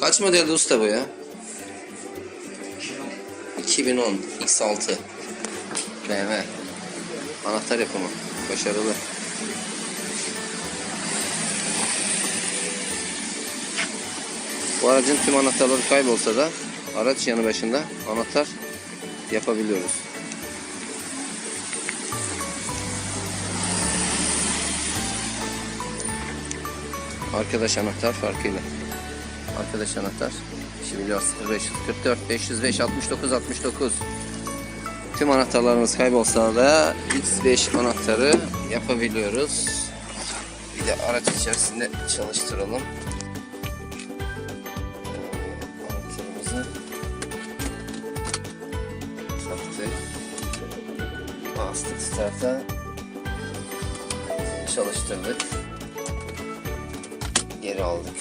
Kaç model usta bu ya? 2010 X6 BMW Anahtar yapımı Başarılı Bu aracın tüm anahtarları kaybolsa da araç yanı başında anahtar yapabiliyoruz. Arkadaş anahtar farkıyla. Arkadaş anahtar. Şimdi 0544 505 69 69. Tüm anahtarlarımız kaybolsa da X5 anahtarı yapabiliyoruz. Bir de araç içerisinde çalıştıralım. Anahtarımızı taktık. Bastık start'a. Çalıştırdık. Geri aldık.